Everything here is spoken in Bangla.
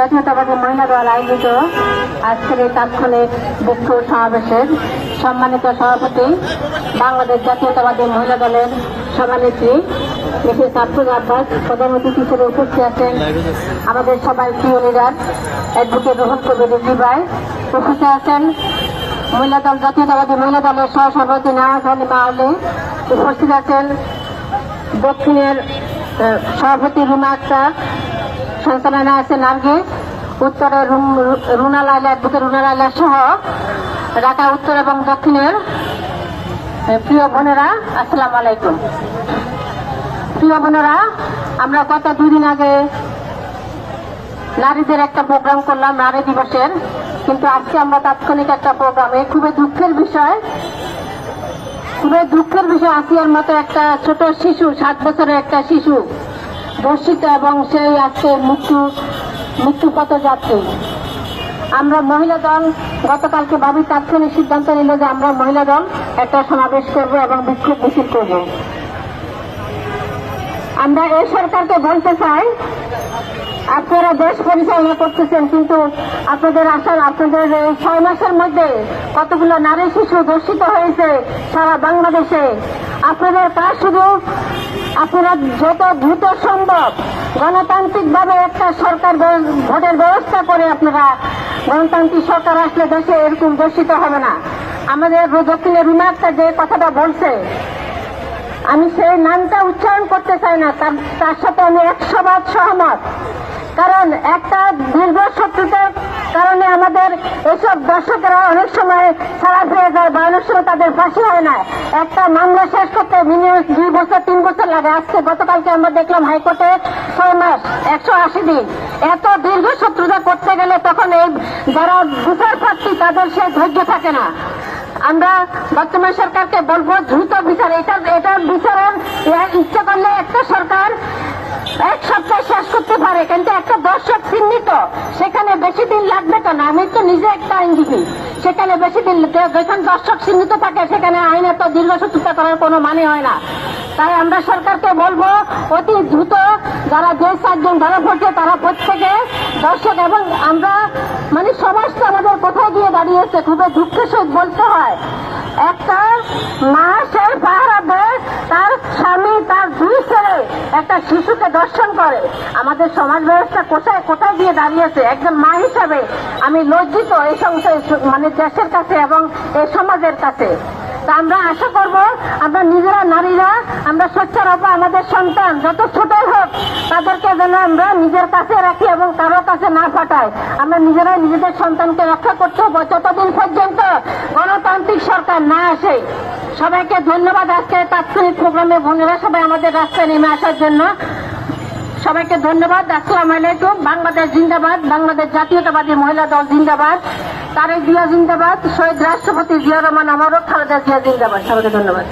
জাতীয়তাবাদী মহিলা দল আয়োজিত আজকের এই তাৎক্ষণিক বিক্ষোভ সমাবেশের সম্মানিত সভাপতি বাংলাদেশ জাতীয়তাবাদী মহিলা দলের সভানেত্রী মিসেস আফরুজ আব্বাস প্রধান অতিথি হিসেবে উপস্থিত আছেন আমাদের সবাই প্রিয় লিডার অ্যাডভোকেট রোহন কবির ভাই। উপস্থিত আছেন মহিলা দল, জাতীয়তাবাদী মহিলা দলের সহসভাপতি নওয়াজ আলী মাহলে উপস্থিত আছেন দক্ষিণের সভাপতি রুমা আক্তার আছে নার্গিস রুনা লাইলা রুনা লাইলা সহ, ঢাকা উত্তর এবং দক্ষিণের। প্রিয় বোনেরা, আসসালামু আলাইকুম। প্রিয় বোনেরা, আমরা গত দুদিন আগে নারীদের একটা প্রোগ্রাম করলাম, নারী দিবসের। কিন্তু আজকে আমরা তাৎক্ষণিক একটা প্রোগ্রামে খুবই দুঃখের বিষয়, খুবই দুঃখের বিষয়। আসিয়ার মতো একটা ছোট শিশু, সাত বছরের একটা শিশু ধর্ষিত এবং সেই আজকে মৃত্যু মৃত্যুপথ যাত্রী আমরা মহিলা দল গতকালকে ভাবি তাৎক্ষণিক সিদ্ধান্ত নিল যে আমরা মহিলা দল একটা সমাবেশ করব এবং বিক্ষোভ মিছিল করব। আমরা এই সরকারকে বলতে চাই, আপনারা দেশ পরিচালনা করতেছেন, কিন্তু আপনাদের আসার, আপনাদের এই ছয় মাসের মধ্যে কতগুলো নারী শিশু ধর্ষিত হয়েছে সারা বাংলাদেশে? আপনাদের কাজ শুধু আপনারা যত দ্রুত সম্ভব গণতান্ত্রিকভাবে একটা সরকার ভোটের ব্যবস্থা করে আপনারা গণতান্ত্রিক সরকার আসলে দেশে এরকম দর্শিত হবে না। আমাদের দক্ষিণের রিমার্কটা যে কথাটা বলছে, আমি সেই নামটা উচ্চারণ করতে চাই না তার সাথে আমি একশো বার সহমত। কারণ একটা দীর্ঘ শত্রুতার কারণে আমাদের এসব দর্শকেরা অনেক সময় ছাড়া ফিরে যায় বা অনেক সময় তাদের ফাঁসি হয় না। একটা মামলা শেষ করতে মিনিমাম দুই বছর, তিন বছর লাগে। আজকে গতকালকে আমরা দেখলাম হাইকোর্টে ছয় মাস, একশো আশি দিন। এত দীর্ঘ শত্রুতা করতে গেলে তখন এই যারা বিচার প্রার্থী, তাদের সে ধৈর্য থাকে না। আমরা বর্তমান সরকারকে বলব, দ্রুত বিচার। এটা এটার বিচারের ইচ্ছা করলে একটা সরকার এক সপ্তাহে শেষ করতে পারে, কিন্তু একটা দর্শক চিহ্নিত। সেখানে বেশি দিন লাগবে কেন? আমি তো নিজে একটা আইনজীবী। সেখানে বেশি দিন যখন দর্শক চিহ্নিত থাকে, সেখানে আইন এত দীর্ঘসূত্রতা করার কোনো মানে হয় না। তাই আমরা সরকারকে বলব, অতি দ্রুত যারা যে চারজন ধরা পড়ছে, তারা প্রত্যেকে দর্শক এবং আমরা মানে সমাজটা আমাদের কোথায় গিয়ে দাঁড়িয়েছে, খুবই দুঃখের সহিত বলতে হয়। একটা মা সে পাহারা দেয়, তার স্বামী তার দুই ছেলে একটা শিশুকে দর্শন করে। আমাদের সমাজ ব্যবস্থা কোথায় কোথায় গিয়ে দাঁড়িয়েছে? একজন মা হিসাবে আমি লজ্জিত এই সংসার মানে দেশের কাছে এবং এই সমাজের কাছে। তা আমরা আশা করব, আমরা নিজেরা নারীরা, আমরা সোচ্চার আমাদের সন্তান যত ছোটই হোক, তাদেরকে যেন আমরা নিজের কাছে রাখি এবং কারও কাছে না পাঠাই আমরা নিজেরাই নিজেদের সন্তানকে রক্ষা করতে হবে। যতদিন পর্যন্ত গণতান্ত্রিক সরকার না আসে সবাইকে ধন্যবাদ আজকে তাৎক্ষণিক প্রোগ্রামে বোনেরা সবাই আমাদের রাস্তায় নেমে আসার জন্য। সবাইকে ধন্যবাদ, আসসালাম আলাইকুম। বাংলাদেশ জিন্দাবাদ, বাংলাদেশ জাতীয়তাবাদী মহিলা দল জিন্দাবাদ। তারেক জিয়া জিন্দাবাদ, শহীদ রাষ্ট্রপতি জিয়া রহমান আমারও, খালেদা জিয়া জিন্দাবাদ। সবাইকে ধন্যবাদ।